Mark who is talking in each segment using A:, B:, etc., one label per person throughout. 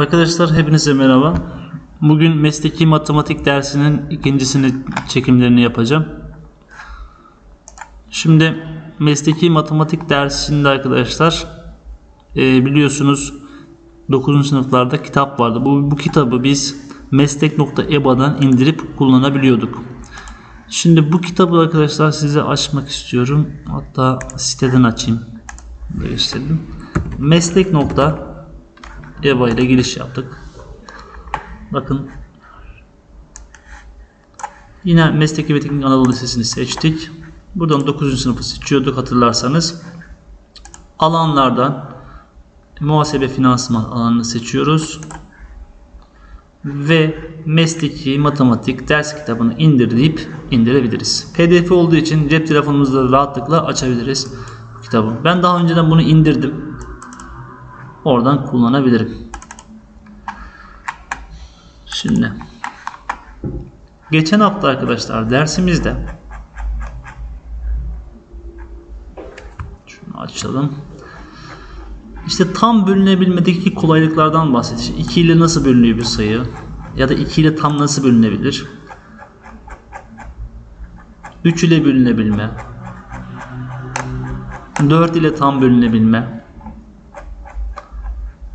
A: Arkadaşlar hepinize merhaba. Bugün mesleki matematik dersinin ikincisini çekimlerini yapacağım. Şimdi mesleki matematik dersinde arkadaşlar e, biliyorsunuz 9. sınıflarda kitap vardı. Bu, bu kitabı biz meslek.eba'dan indirip kullanabiliyorduk. Şimdi bu kitabı arkadaşlar size açmak istiyorum. Hatta siteden açayım. Böyle göstereyim. Meslek.eba'dan EVA ile giriş yaptık. Bakın yine Mesleki ve Teknik Anadolu Lisesi'ni seçtik. Buradan 9. sınıfı seçiyorduk hatırlarsanız. Alanlardan muhasebe finansman alanını seçiyoruz. Ve mesleki matematik ders kitabını indir indirebiliriz. PDF olduğu için cep telefonumuzda rahatlıkla açabiliriz kitabı. Ben daha önceden bunu indirdim oradan kullanabilirim. Şimdi geçen hafta arkadaşlar dersimizde şunu açalım. İşte tam bölünebilmedeki kolaylıklardan bahsedeceğiz. 2 ile nasıl bölünüyor bir sayı ya da 2 ile tam nasıl bölünebilir? 3 ile bölünebilme. 4 ile tam bölünebilme.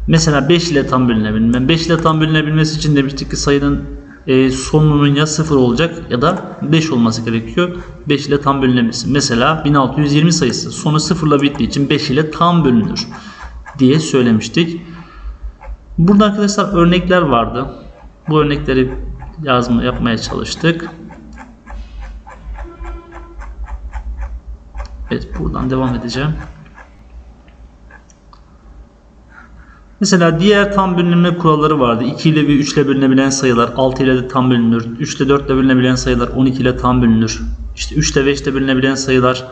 A: Mesela 5 ile tam bölünebilme. 5 ile tam bölünebilmesi için demiştik ki sayının e, sonunun ya 0 olacak ya da 5 olması gerekiyor. 5 ile tam bölünemesi. Mesela 1620 sayısı sonu 0 ile bittiği için 5 ile tam bölünür diye söylemiştik. Burada arkadaşlar örnekler vardı. Bu örnekleri yazma yapmaya çalıştık. Evet buradan devam edeceğim. Mesela diğer tam bölünme kuralları vardı. 2 ile ve 3 ile bölünebilen sayılar 6 ile de tam bölünür. 3 ile 4 ile bölünebilen sayılar 12 ile tam bölünür. İşte 3 ile 5 ile bölünebilen sayılar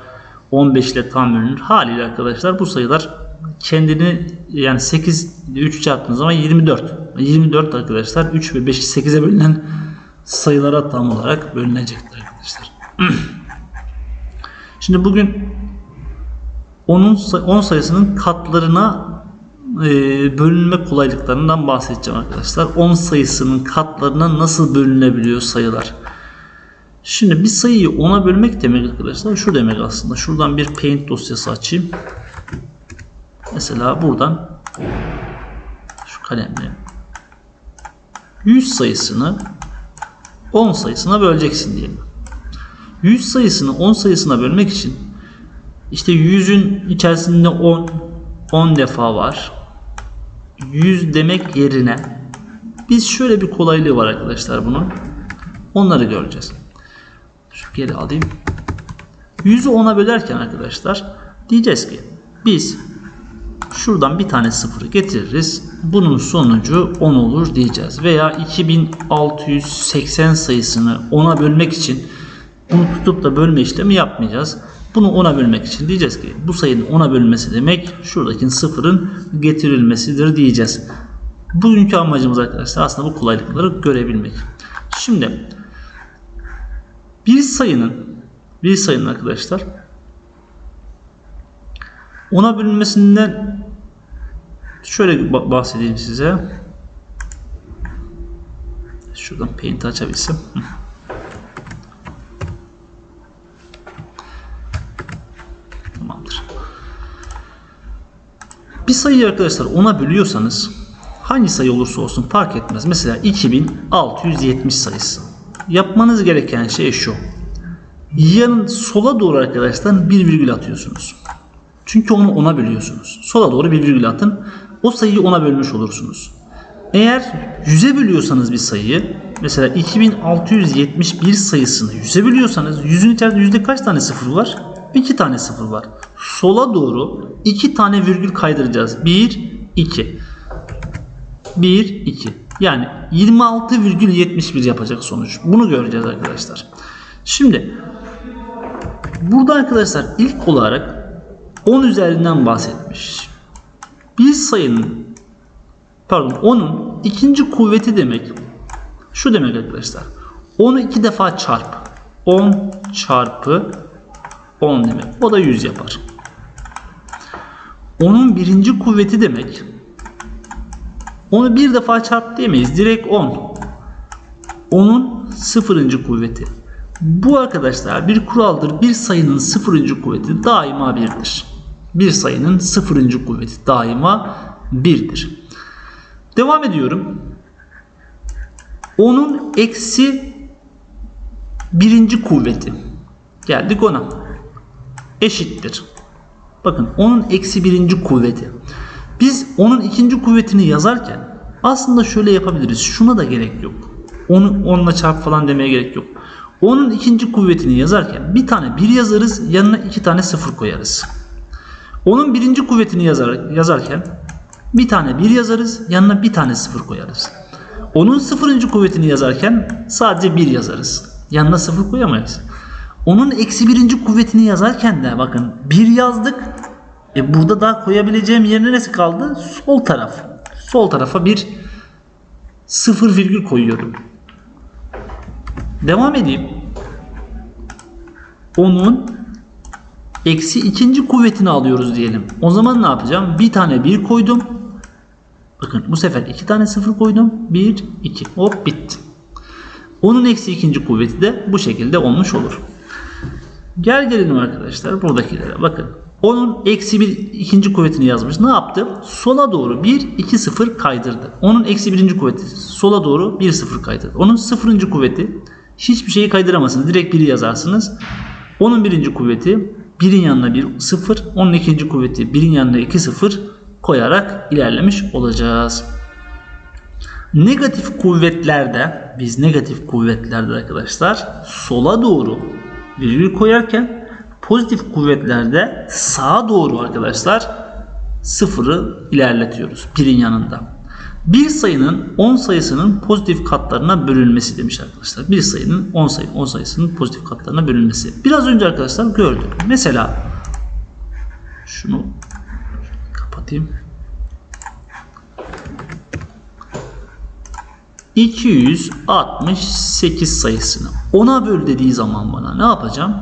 A: 15 ile tam bölünür. Haliyle arkadaşlar bu sayılar kendini yani 8 ile 3 çarptığınız zaman 24. 24 arkadaşlar 3 ve 5'i 8'e bölünen sayılara tam olarak bölünecektir arkadaşlar. Şimdi bugün onun 10 sayısının katlarına bölünme kolaylıklarından bahsedeceğim arkadaşlar. 10 sayısının katlarına nasıl bölünebiliyor sayılar? Şimdi bir sayıyı 10'a bölmek demek arkadaşlar şu demek aslında. Şuradan bir paint dosyası açayım. Mesela buradan şu kalemle 100 sayısını 10 sayısına böleceksin diyelim. 100 sayısını 10 sayısına bölmek için işte 100'ün içerisinde 10 10 defa var. 100 demek yerine biz şöyle bir kolaylığı var arkadaşlar bunun. Onları göreceğiz. Şu geri alayım. 100'ü 10'a bölerken arkadaşlar diyeceğiz ki biz şuradan bir tane sıfırı getiririz. Bunun sonucu 10 olur diyeceğiz. Veya 2680 sayısını 10'a bölmek için bunu tutup da bölme işlemi yapmayacağız. Bunu 10'a bölmek için diyeceğiz ki bu sayının 10'a bölünmesi demek şuradaki sıfırın getirilmesidir diyeceğiz. Bugünkü amacımız arkadaşlar aslında bu kolaylıkları görebilmek. Şimdi bir sayının bir sayının arkadaşlar 10'a bölünmesinden şöyle bahsedeyim size. Şuradan paint açabilsem. Hı. Tamamdır. Bir sayıyı arkadaşlar 10'a bölüyorsanız hangi sayı olursa olsun fark etmez. Mesela 2670 sayısı. Yapmanız gereken şey şu. Yanın sola doğru arkadaşlar bir virgül atıyorsunuz. Çünkü onu 10'a bölüyorsunuz. Sola doğru bir virgül atın. O sayıyı 10'a bölmüş olursunuz. Eğer 100'e bölüyorsanız bir sayıyı mesela 2671 sayısını 100'e bölüyorsanız 100'ün içerisinde yüzde kaç tane sıfır var? 2 tane sıfır var. Sola doğru 2 tane virgül kaydıracağız. 1 2 1 2 yani 26,71 yapacak sonuç. Bunu göreceğiz arkadaşlar. Şimdi burada arkadaşlar ilk olarak 10 üzerinden bahsetmiş. Bir sayının pardon 10'un ikinci kuvveti demek. Şu demek arkadaşlar. 10'u iki defa çarp. 10 çarpı 10 demek. O da 100 yapar. Onun birinci kuvveti demek. Onu bir defa çarp diyemeyiz. Direkt 10. 10'un sıfırıncı kuvveti. Bu arkadaşlar bir kuraldır. Bir sayının sıfırıncı kuvveti daima birdir. Bir sayının sıfırıncı kuvveti daima birdir. Devam ediyorum. 10'un eksi birinci kuvveti. Geldik ona. Eşittir. Bakın onun eksi birinci kuvveti. Biz onun ikinci kuvvetini yazarken aslında şöyle yapabiliriz. Şuna da gerek yok. Onu onunla çarp falan demeye gerek yok. Onun ikinci kuvvetini yazarken bir tane bir yazarız yanına iki tane sıfır koyarız. Onun birinci kuvvetini yazar, yazarken bir tane bir yazarız yanına bir tane sıfır koyarız. Onun sıfırıncı kuvvetini yazarken sadece bir yazarız. Yanına sıfır koyamayız. Onun eksi birinci kuvvetini yazarken de bakın bir yazdık. E burada daha koyabileceğim yer neresi kaldı? Sol taraf. Sol tarafa bir sıfır virgül koyuyorum. Devam edeyim. Onun eksi ikinci kuvvetini alıyoruz diyelim. O zaman ne yapacağım? Bir tane bir koydum. Bakın bu sefer iki tane sıfır koydum. Bir, iki. Hop bitti. Onun eksi ikinci kuvveti de bu şekilde olmuş olur. Gel gelelim arkadaşlar buradakilere bakın. Onun eksi bir ikinci kuvvetini yazmış. Ne yaptı? Sola doğru 1, 2, 0 kaydırdı. Onun eksi birinci kuvveti sola doğru 1, 0 kaydırdı. Onun sıfırıncı kuvveti hiçbir şeyi kaydıramazsınız. Direkt 1'i yazarsınız. Onun birinci kuvveti 1'in yanına 1, 0. Onun ikinci kuvveti 1'in yanına 2, 0 koyarak ilerlemiş olacağız. Negatif kuvvetlerde biz negatif kuvvetlerde arkadaşlar sola doğru virgül koyarken pozitif kuvvetlerde sağa doğru arkadaşlar sıfırı ilerletiyoruz birin yanında. Bir sayının 10 sayısının pozitif katlarına bölünmesi demiş arkadaşlar. Bir sayının 10 sayı 10 sayısının pozitif katlarına bölünmesi. Biraz önce arkadaşlar gördük. Mesela şunu kapatayım. 268 sayısını 10'a böl dediği zaman bana ne yapacağım?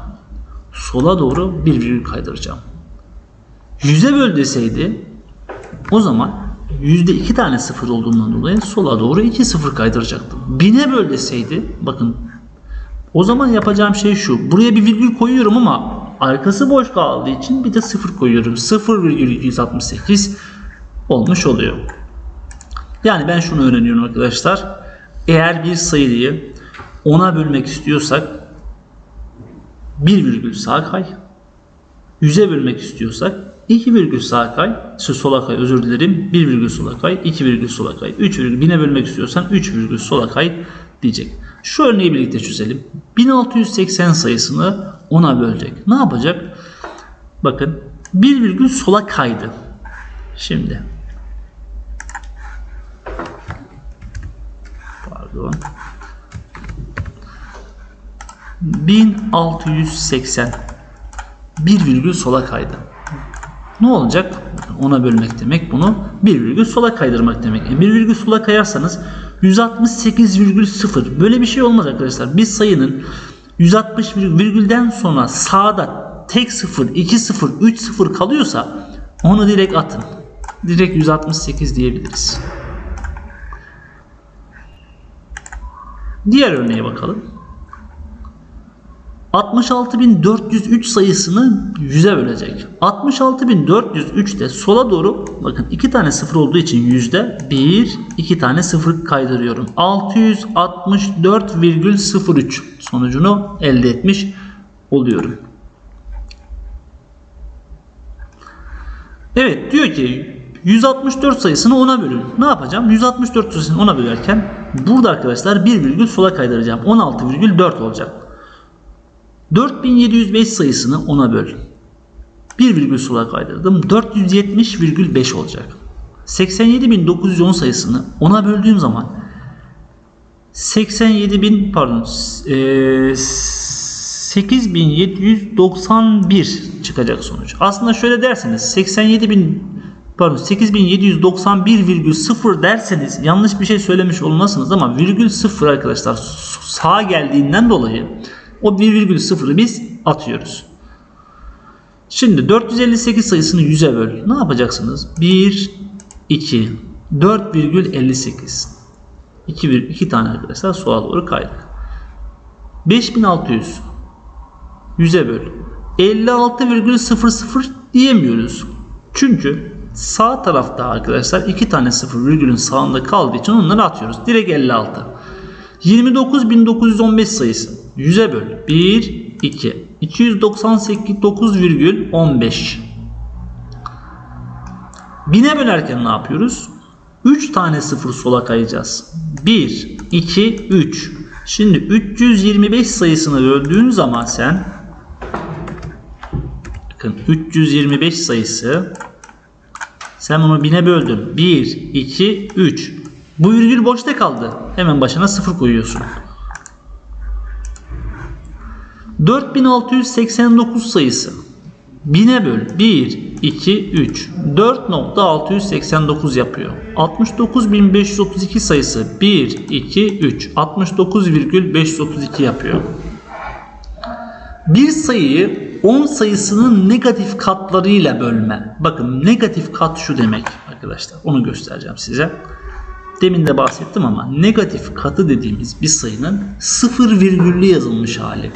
A: Sola doğru bir virgül kaydıracağım. 100'e böl deseydi o zaman yüzde iki tane sıfır olduğundan dolayı sola doğru iki sıfır kaydıracaktım. 1000'e böl deseydi bakın o zaman yapacağım şey şu. Buraya bir virgül koyuyorum ama arkası boş kaldığı için bir de sıfır koyuyorum. 0,268 olmuş oluyor. Yani ben şunu öğreniyorum arkadaşlar. Eğer bir sayıyı 10'a bölmek istiyorsak 1 virgül sağ kay. 100'e bölmek istiyorsak 2 virgül sağ kay, sola kay özür dilerim. 1 virgül sola kay, 2 virgül sola kay, 3 virgül 1000'e bölmek istiyorsan 3 virgül sola kay diyecek. Şu örneği birlikte çözelim. 1680 sayısını 10'a bölecek. Ne yapacak? Bakın 1 virgül sola kaydı. Şimdi pardon 1680 bir virgül sola kaydı. Ne olacak? Ona bölmek demek bunu bir virgül sola kaydırmak demek. E bir virgül sola kayarsanız 168,0 böyle bir şey olmaz arkadaşlar. Bir sayının 160 virgülden sonra sağda tek sıfır, iki sıfır, üç sıfır kalıyorsa onu direkt atın. Direkt 168 diyebiliriz. Diğer örneğe bakalım. 66.403 sayısını 100'e bölecek. 66.403 de sola doğru bakın iki tane sıfır olduğu için yüzde bir iki tane sıfır kaydırıyorum. 664,03 sonucunu elde etmiş oluyorum. Evet diyor ki 164 sayısını 10'a bölün. Ne yapacağım? 164 sayısını 10'a bölerken burada arkadaşlar bir virgül sola kaydıracağım. 16,4 olacak. 4705 sayısını 10'a böl. 1 virgül sola kaydırdım. 470,5 olacak. 87910 sayısını 10'a böldüğüm zaman 87000 pardon e, 8791 çıkacak sonuç. Aslında şöyle derseniz 87000 pardon 8791,0 derseniz yanlış bir şey söylemiş olmasınız ama virgül 0 arkadaşlar sağa geldiğinden dolayı o 1,0'ı biz atıyoruz. Şimdi 458 sayısını 100'e böl. Ne yapacaksınız? 1, 2, 4,58. 2, bir- iki tane arkadaşlar sola doğru kaydık. 5600 100'e böl. 56,00 diyemiyoruz. Çünkü sağ tarafta arkadaşlar iki tane sıfır virgülün sağında kaldığı için onları atıyoruz. Direkt 56. 29.915 sayısı 100'e böl. 1, 2. 298,9,15. 1000'e bölerken ne yapıyoruz? 3 tane sıfır sola kayacağız. 1, 2, 3. Şimdi 325 sayısını böldüğün zaman sen bakın 325 sayısı sen bunu 1000'e böldün. 1, 2, 3. Bu virgül boşta kaldı. Hemen başına sıfır koyuyorsun. 4689 sayısı 1000'e böl 1, 2, 3 4.689 yapıyor. 69532 sayısı 1, 2, 3 69,532 yapıyor. Bir sayıyı 10 sayısının negatif katlarıyla bölme. Bakın negatif kat şu demek arkadaşlar. Onu göstereceğim size. Demin de bahsettim ama negatif katı dediğimiz bir sayının sıfır virgüllü yazılmış hali.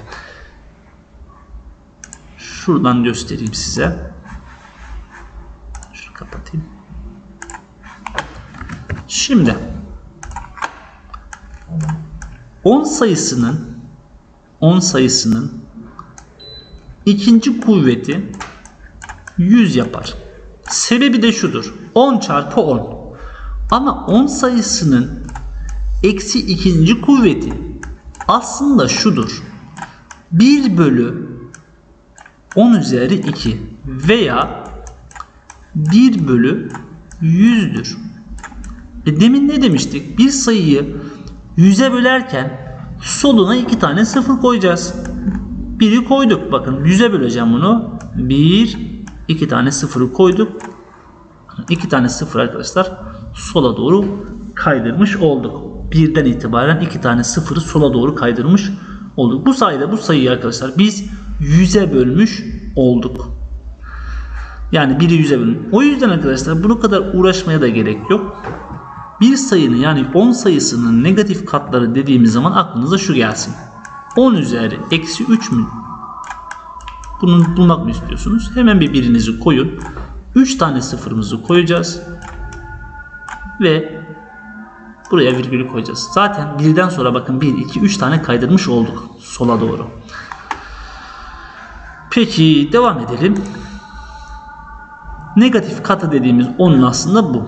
A: Şuradan göstereyim size. Şunu kapatayım. Şimdi 10 sayısının 10 sayısının ikinci kuvveti 100 yapar. Sebebi de şudur. 10 çarpı 10. Ama 10 sayısının eksi ikinci kuvveti aslında şudur. 1 bölü 10 üzeri 2 veya 1 bölü 100'dür. E demin ne demiştik? Bir sayıyı 100'e bölerken soluna 2 tane sıfır koyacağız. Biri koyduk. Bakın 100'e böleceğim bunu. 1, 2 tane sıfırı koyduk. 2 tane sıfır arkadaşlar sola doğru kaydırmış olduk. Birden itibaren 2 tane sıfırı sola doğru kaydırmış olduk. Bu sayede bu sayıyı arkadaşlar biz 100'e bölmüş olduk. Yani biri 100'e bölün. O yüzden arkadaşlar bu kadar uğraşmaya da gerek yok. Bir sayının yani 10 sayısının negatif katları dediğimiz zaman aklınıza şu gelsin. 10 üzeri eksi 3 mü? Bunu bulmak mı istiyorsunuz? Hemen bir birinizi koyun. 3 tane sıfırımızı koyacağız. Ve buraya virgülü koyacağız. Zaten birden sonra bakın 1, 2, 3 tane kaydırmış olduk sola doğru. Peki devam edelim. Negatif katı dediğimiz onun aslında bu.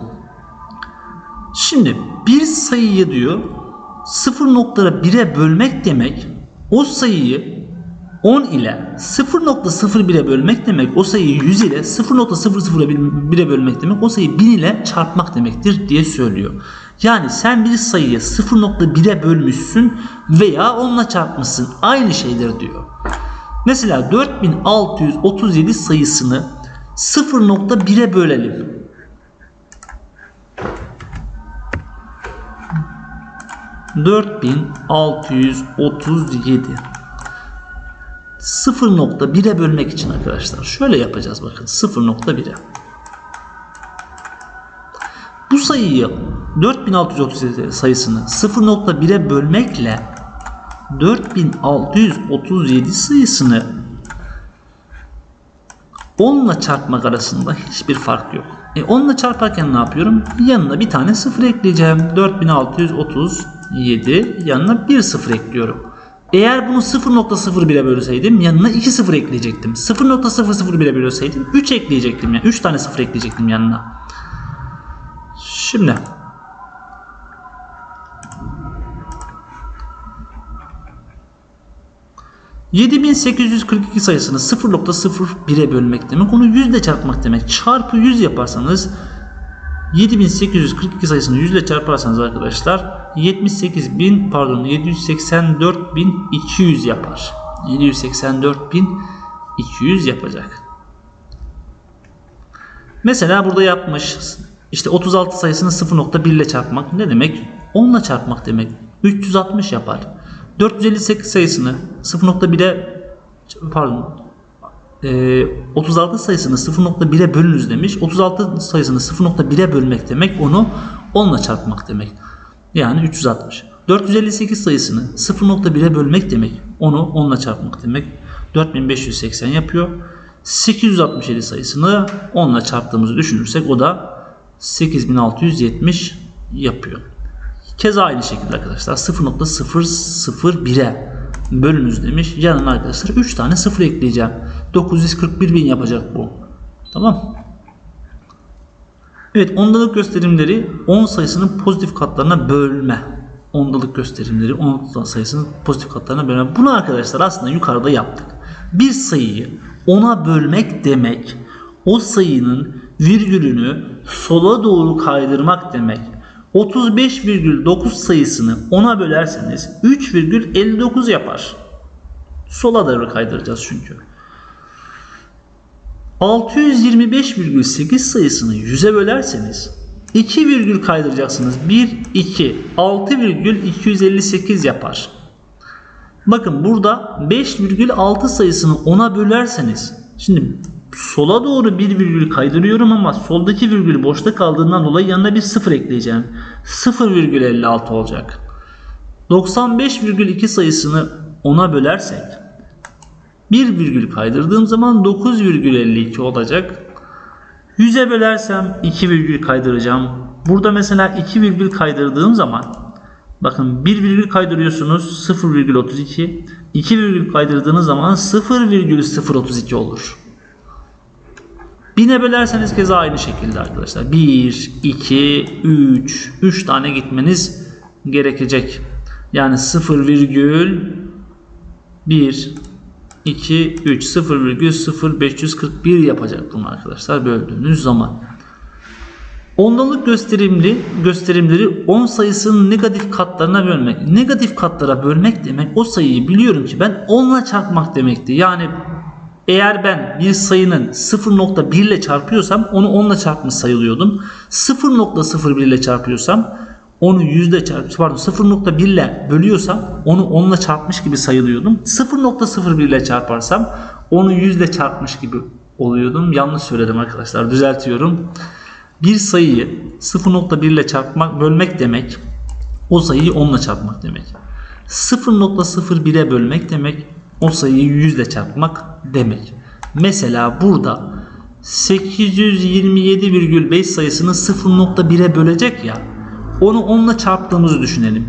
A: Şimdi bir sayıyı diyor 0.1'e bölmek demek o sayıyı 10 ile 0.01'e bölmek demek o sayıyı 100 ile 0.00'e bölmek demek o sayıyı 1000 ile çarpmak demektir diye söylüyor. Yani sen bir sayıyı 0.1'e bölmüşsün veya onunla çarpmışsın aynı şeydir diyor. Mesela 4637 sayısını 0.1'e bölelim. Dört bin altı yüz otuz yedi. 0.1'e bölmek için arkadaşlar şöyle yapacağız bakın 0.1'e. Bu sayıyı 4637 sayısını 0.1'e bölmekle 4637 sayısını 10 ile çarpmak arasında hiçbir fark yok. E 10 ile çarparken ne yapıyorum? Yanına bir tane sıfır ekleyeceğim. 4637 yanına bir sıfır ekliyorum. Eğer bunu 0.01'e bölseydim yanına 2 sıfır ekleyecektim. 0.001'e bölseydim 3 ekleyecektim. Yani 3 tane sıfır ekleyecektim yanına. Şimdi ...7842 sayısını 0.01'e bölmek demek. Onu 100 ile çarpmak demek. Çarpı 100 yaparsanız... 7842 sayısını 100 ile çarparsanız arkadaşlar... 78.000 pardon 784.200 yapar. 784.200 yapacak. Mesela burada yapmış. İşte 36 sayısını 0.1 ile çarpmak ne demek? 10 ile çarpmak demek. 360 yapar. 458 sayısını 0.1'e pardon e, 36 sayısını 0.1'e bölünüz demiş. 36 sayısını 0.1'e bölmek demek onu 10'la çarpmak demek. Yani 360. 458 sayısını 0.1'e bölmek demek. Onu 10'la çarpmak demek. 4580 yapıyor. 867 sayısını 10'la çarptığımızı düşünürsek o da 8670 yapıyor. Keza aynı şekilde arkadaşlar 0.001'e bölünüz demiş. Yanına arkadaşlar 3 tane 0 ekleyeceğim. 941 bin yapacak bu. Tamam. Evet ondalık gösterimleri 10 sayısının pozitif katlarına bölme. Ondalık gösterimleri 10 sayısının pozitif katlarına bölme. Bunu arkadaşlar aslında yukarıda yaptık. Bir sayıyı 10'a bölmek demek o sayının virgülünü sola doğru kaydırmak demek. 35,9 sayısını 10'a bölerseniz 3,59 yapar. Sola doğru kaydıracağız çünkü. 625,8 sayısını 100'e bölerseniz 2 virgül kaydıracaksınız. 1, 2, 6,258 yapar. Bakın burada 5,6 sayısını 10'a bölerseniz şimdi sola doğru bir virgül kaydırıyorum ama soldaki virgül boşta kaldığından dolayı yanına bir 0 ekleyeceğim. 0,56 olacak. 95,2 sayısını 10'a bölersek bir virgül kaydırdığım zaman 9,52 olacak. 100'e bölersem 2 virgül kaydıracağım. Burada mesela 2 virgül kaydırdığım zaman bakın 1 virgül kaydırıyorsunuz 0,32 2 virgül kaydırdığınız zaman 0,032 olur. 1000'e bölerseniz keza aynı şekilde arkadaşlar. 1, 2, 3, 3 tane gitmeniz gerekecek. Yani 0,1, 2, 3, 0,0541 yapacak bunu arkadaşlar böldüğünüz zaman. Ondalık gösterimli gösterimleri 10 sayısının negatif katlarına bölmek. Negatif katlara bölmek demek o sayıyı biliyorum ki ben 10'la çarpmak demekti. Yani eğer ben bir sayının 0.1 ile çarpıyorsam onu 10 ile çarpmış sayılıyordum. 0.01 ile çarpıyorsam onu yüzde çarp pardon 0.1 ile bölüyorsam onu 10 ile çarpmış gibi sayılıyordum. 0.01 ile çarparsam onu yüzde çarpmış gibi oluyordum. Yanlış söyledim arkadaşlar. Düzeltiyorum. Bir sayıyı 0.1 ile çarpmak bölmek demek o sayıyı 10 ile çarpmak demek. 0.01'e bölmek demek o sayıyı 100 ile çarpmak demek. Mesela burada 827,5 sayısını 0.1'e bölecek ya onu 10 ile çarptığımızı düşünelim.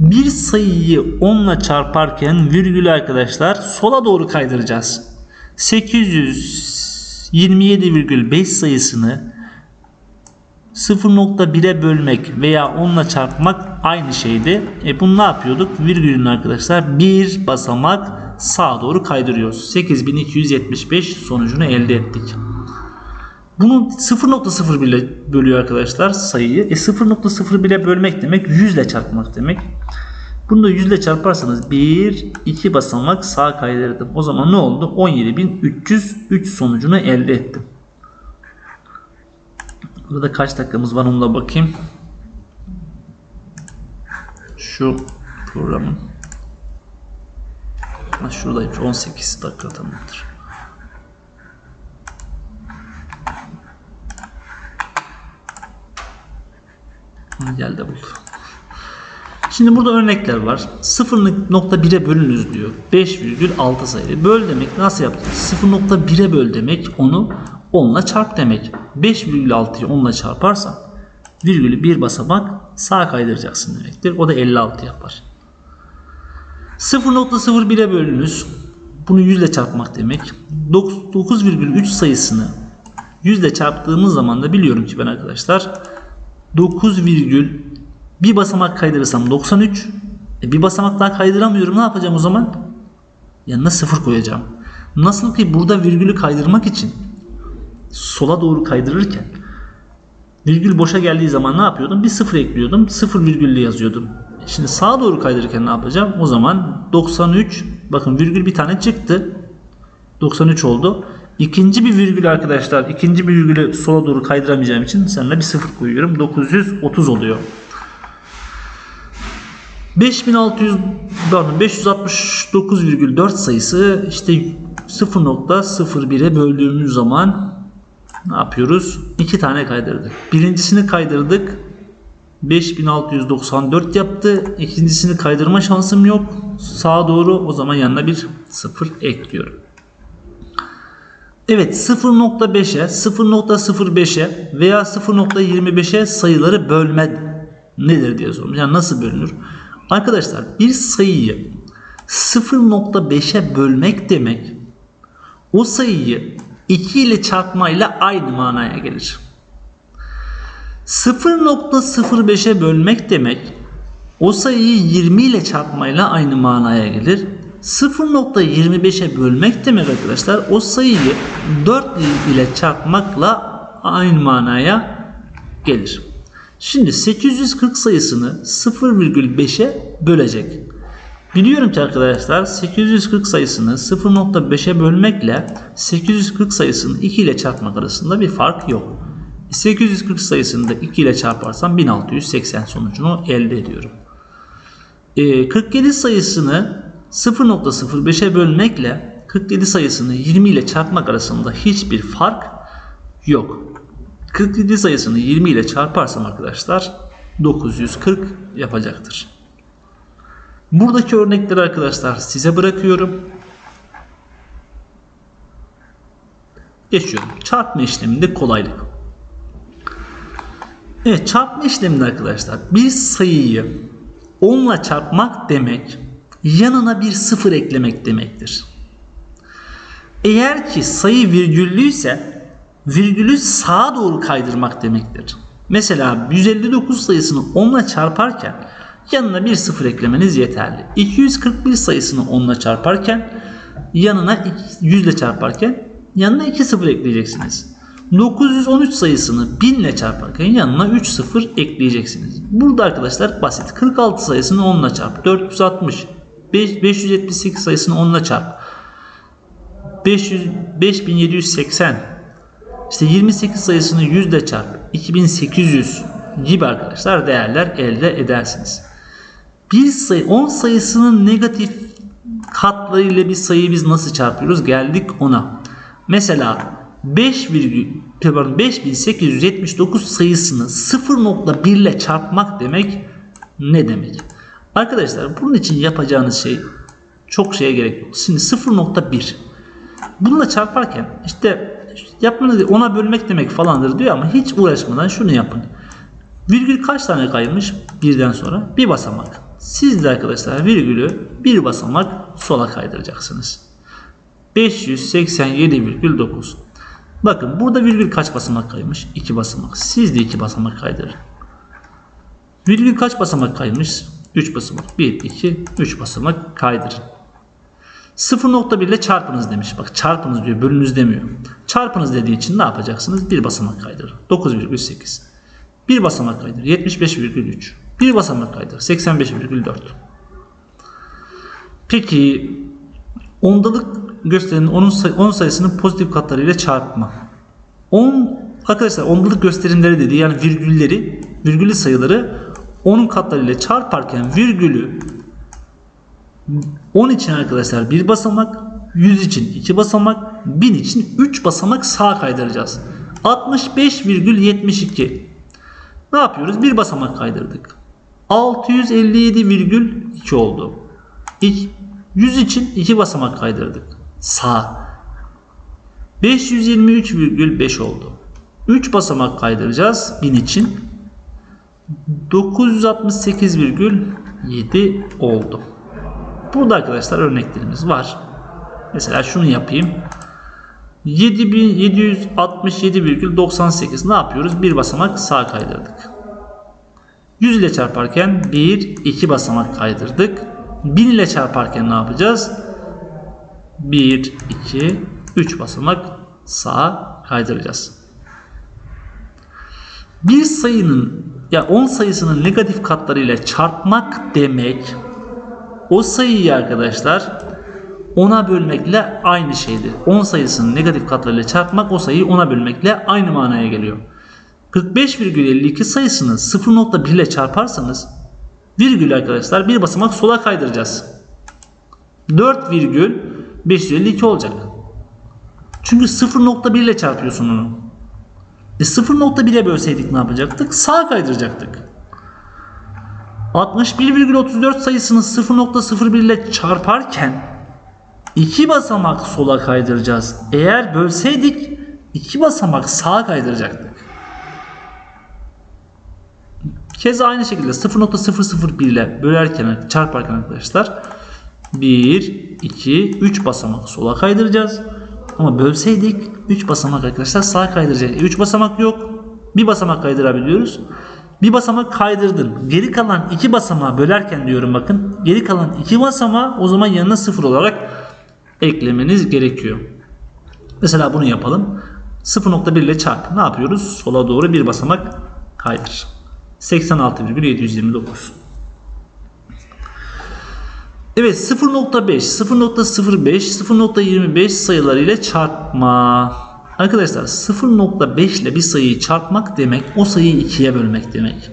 A: Bir sayıyı 10 ile çarparken virgülü arkadaşlar sola doğru kaydıracağız. 827,5 sayısını 0.1'e bölmek veya 10 ile çarpmak aynı şeydi. E bunu ne yapıyorduk? Virgülün arkadaşlar bir basamak sağa doğru kaydırıyoruz. 8275 sonucunu elde ettik. Bunu 0.01 ile bölüyor arkadaşlar sayıyı. E 0.01'e bölmek demek 100 ile çarpmak demek. Bunu da 100 ile çarparsanız 1, 2 basamak sağa kaydırdım. O zaman ne oldu? 17.303 sonucunu elde ettim. Burada kaç dakikamız var onu da bakayım. Şu programın. Ha, şuradaymış 18 dakika tamamdır. Geldi buldu. Şimdi burada örnekler var. 0.1'e bölünüz diyor. 5,6 sayı. Böl demek nasıl yapacağız? 0.1'e böl demek onu 10 ile çarp demek. 5,6'yı 10 ile çarparsan virgülü bir basamak sağa kaydıracaksın demektir. O da 56 yapar. 0.01'e bölünüz. Bunu 100 ile çarpmak demek. 9,3 sayısını 100 ile çarptığımız zaman da biliyorum ki ben arkadaşlar 9 virgül bir basamak kaydırırsam 93 e bir basamak daha kaydıramıyorum. Ne yapacağım o zaman? Yanına 0 koyacağım. Nasıl ki burada virgülü kaydırmak için sola doğru kaydırırken virgül boşa geldiği zaman ne yapıyordum? Bir 0 ekliyordum. 0 virgüllü yazıyordum. Şimdi sağa doğru kaydırırken ne yapacağım? O zaman 93 bakın virgül bir tane çıktı. 93 oldu İkinci bir virgül arkadaşlar. ikinci bir virgülü sola doğru kaydıramayacağım için seninle bir sıfır koyuyorum. 930 oluyor. 5600 pardon 569,4 sayısı işte 0.01'e böldüğümüz zaman ne yapıyoruz? İki tane kaydırdık. Birincisini kaydırdık. 5694 yaptı. İkincisini kaydırma şansım yok. Sağa doğru o zaman yanına bir 0 ekliyorum. Evet 0.5'e 0.05'e veya 0.25'e sayıları bölme nedir diye sormuş. Yani nasıl bölünür? Arkadaşlar bir sayıyı 0.5'e bölmek demek o sayıyı 2 ile çarpmayla aynı manaya gelir. 0.05'e bölmek demek o sayıyı 20 ile çarpmayla aynı manaya gelir. 0.25'e bölmek demek arkadaşlar o sayıyı 4 ile çarpmakla aynı manaya gelir. Şimdi 840 sayısını 0,5'e bölecek. Biliyorum ki arkadaşlar 840 sayısını 0.5'e bölmekle 840 sayısını 2 ile çarpmak arasında bir fark yok. 840 sayısını da 2 ile çarparsam 1680 sonucunu elde ediyorum. Ee, 47 sayısını 0.05'e bölmekle 47 sayısını 20 ile çarpmak arasında hiçbir fark yok. 47 sayısını 20 ile çarparsam arkadaşlar 940 yapacaktır. Buradaki örnekleri arkadaşlar size bırakıyorum. Geçiyorum. Çarpma işleminde kolaylık. Evet çarpma işleminde arkadaşlar bir sayıyı 10 ile çarpmak demek yanına bir sıfır eklemek demektir. Eğer ki sayı virgüllüyse virgülü sağa doğru kaydırmak demektir. Mesela 159 sayısını 10 ile çarparken yanına bir sıfır eklemeniz yeterli. 241 sayısını 10 ile çarparken yanına 100 ile çarparken yanına 2 sıfır ekleyeceksiniz. 913 sayısını 1000 ile çarparken yanına 3 sıfır ekleyeceksiniz. Burada arkadaşlar basit. 46 sayısını 10 ile çarp. 460. 5, 578 sayısını 10 ile çarp. 500, 5780. İşte 28 sayısını 100 ile çarp. 2800 gibi arkadaşlar değerler elde edersiniz. Bir sayı 10 sayısının negatif katlarıyla bir sayıyı biz nasıl çarpıyoruz? Geldik ona. Mesela 5 virgül pardon 5879 sayısını 0.1 ile çarpmak demek ne demek? Arkadaşlar bunun için yapacağınız şey çok şeye gerek yok. Şimdi 0.1 bununla çarparken işte yapmanız ona bölmek demek falandır diyor ama hiç uğraşmadan şunu yapın. Virgül kaç tane kaymış birden sonra? Bir basamak. Siz de arkadaşlar virgülü bir basamak sola kaydıracaksınız. 587,9 Bakın burada virgül kaç basamak kaymış? 2 basamak. Siz de 2 basamak kaydırın. Virgül kaç basamak kaymış? 3 basamak. 1, 2, 3 basamak kaydırın. 0.1 ile çarpınız demiş. Bak çarpınız diyor bölünüz demiyor. Çarpınız dediği için ne yapacaksınız? Bir basamak kaydırın. 9,8. Bir basamak kaydır. 75,3. Bir basamak kaydır. 85,4. Peki ondalık gösterinin onun, say 10 sayısının pozitif katlarıyla çarpma. 10 arkadaşlar ondalık gösterimleri dediği yani virgülleri, virgüllü sayıları onun katlarıyla çarparken virgülü 10 için arkadaşlar bir basamak, 100 için 2 basamak, 1000 için 3 basamak sağa kaydıracağız. 65,72 ne yapıyoruz? Bir basamak kaydırdık. 657,2 oldu. 100 için 2 basamak kaydırdık. Sağ. 523,5 oldu. 3 basamak kaydıracağız 1000 için. 968,7 oldu. Burada arkadaşlar örneklerimiz var. Mesela şunu yapayım. 7767,98 ne yapıyoruz? Bir basamak sağa kaydırdık. 100 ile çarparken 1 2 basamak kaydırdık. 1000 ile çarparken ne yapacağız? 1 2 3 basamak sağa kaydıracağız. Bir sayının ya 10 sayısının negatif katlarıyla çarpmak demek o sayıyı arkadaşlar 10'a bölmekle aynı şeydir. 10 sayısının negatif katlarıyla çarpmak o sayıyı 10'a bölmekle aynı manaya geliyor. 45,52 sayısını 0.1 ile çarparsanız virgül arkadaşlar bir basamak sola kaydıracağız. 4,552 olacak. Çünkü 0.1 ile çarpıyorsun onu. E 0.1'e bölseydik ne yapacaktık? Sağa kaydıracaktık. 61,34 sayısını 0.01 ile çarparken iki basamak sola kaydıracağız. Eğer bölseydik iki basamak sağa kaydıracaktık. Keza aynı şekilde 0.001 ile bölerken çarparken arkadaşlar 1, 2, 3 basamak sola kaydıracağız. Ama bölseydik 3 basamak arkadaşlar sağa kaydıracağız. 3 basamak yok. Bir basamak kaydırabiliyoruz. Bir basamak kaydırdın. Geri kalan iki basamağı bölerken diyorum bakın. Geri kalan iki basamağı o zaman yanına sıfır olarak eklemeniz gerekiyor. Mesela bunu yapalım. 0.1 ile çarp. Ne yapıyoruz? Sola doğru bir basamak kaydır. 86,729. Evet 0.5, 0.05, 0.25 sayıları ile çarpma. Arkadaşlar 0.5 ile bir sayıyı çarpmak demek o sayıyı ikiye bölmek demek.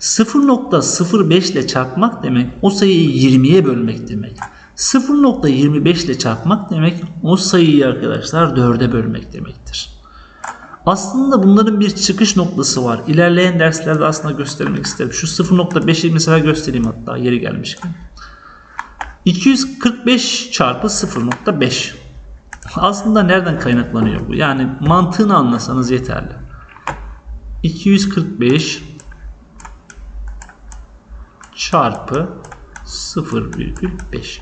A: 0.05 ile çarpmak demek o sayıyı 20'ye bölmek demek. 0.25 ile çarpmak demek o sayıyı arkadaşlar 4'e bölmek demektir. Aslında bunların bir çıkış noktası var. İlerleyen derslerde aslında göstermek isterim. Şu 0.5'i mesela göstereyim hatta yeri gelmişken. 245 çarpı 0.5. Aslında nereden kaynaklanıyor bu? Yani mantığını anlasanız yeterli. 245 çarpı 0,5.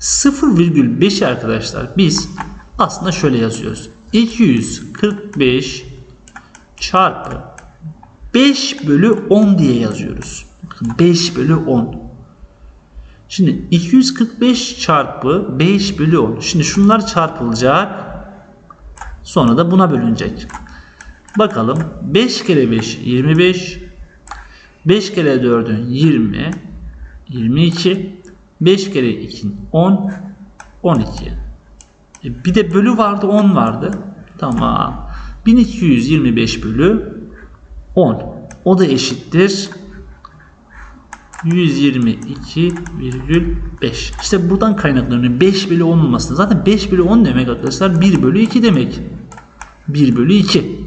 A: 0,5 arkadaşlar biz aslında şöyle yazıyoruz. 245 çarpı 5 bölü 10 diye yazıyoruz. Bakın 5 bölü 10. Şimdi 245 çarpı 5 bölü 10. Şimdi şunlar çarpılacak. Sonra da buna bölünecek. Bakalım 5 kere 5 25. 5 kere 4'ün 20. 22. 5 kere 2'nin 10. 12. E, bir de bölü vardı 10 vardı. Tamam. 1225 bölü 10. O da eşittir 122,5. İşte buradan kaynaklanıyor. 5 bölü 10 olmasına. Zaten 5 bölü 10 demek arkadaşlar 1 bölü 2 demek. 1 bölü 2.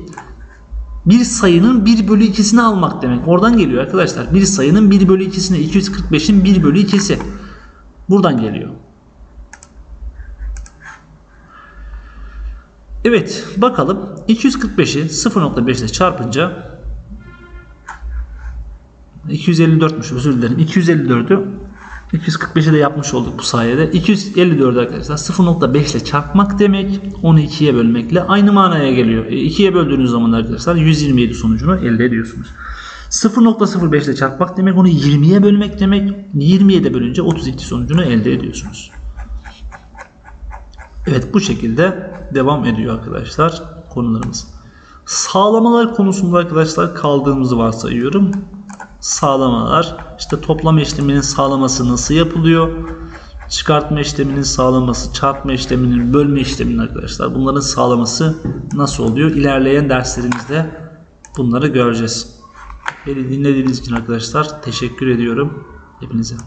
A: Bir sayının 1 bölü 2'sini almak demek. Oradan geliyor arkadaşlar. Bir sayının 1 bölü 2'sine 245'in 1 bölü 2'si. Buradan geliyor. Evet bakalım 245'i 0.5 ile çarpınca 254'müş özür dilerim. 254'ü 245'e de yapmış olduk bu sayede. 254 arkadaşlar 0.5 ile çarpmak demek. Onu 2'ye bölmekle aynı manaya geliyor. E, 2'ye böldüğünüz zaman arkadaşlar 127 sonucunu elde ediyorsunuz. 0.05 ile çarpmak demek onu 20'ye bölmek demek. 20'ye de bölünce 32 sonucunu elde ediyorsunuz. Evet bu şekilde devam ediyor arkadaşlar konularımız. Sağlamalar konusunda arkadaşlar kaldığımızı varsayıyorum. Sağlamalar işte toplama işleminin sağlaması nasıl yapılıyor? Çıkartma işleminin sağlaması, çarpma işleminin, bölme işleminin arkadaşlar bunların sağlaması nasıl oluyor? İlerleyen derslerimizde bunları göreceğiz. Beni dinlediğiniz için arkadaşlar teşekkür ediyorum hepinize.